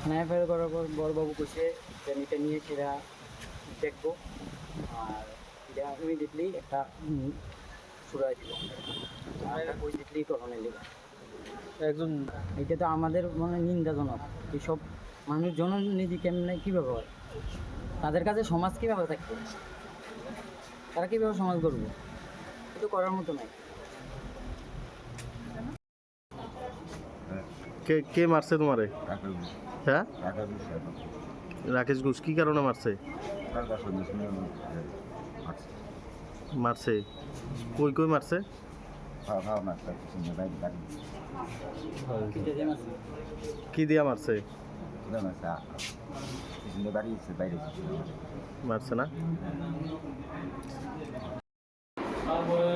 থানায় এফআইআর করার পর বড়বাবু কইছে যে এটা নিয়ে সেটা দেখব। আর এটা ইমিডিয়েটলি একটা হয়ে দিল। আর ইমিডিয়েটলি তখনই লেগে একজন এটা তো আমাদের মানে নিন্দাজনক। এসব মানুষজন নিজে কেমনে কীভাবে হয় তাদের কাছে সমাজ কীভাবে থাকবে? তারা কীভাবে সমাজ করবে এটা করার মতো নাই। কে কে মারছে তোমারে? হ্যাঁ? রাকেশ ঘোষ কি কারণে মারছে? মারছে। কই কই মারছে? খাওয়া খাওয়া না একটা শুনে বাইরে গাড়ি এটা যে আছে কি দিয়া মারছে মারছে না? তারপরে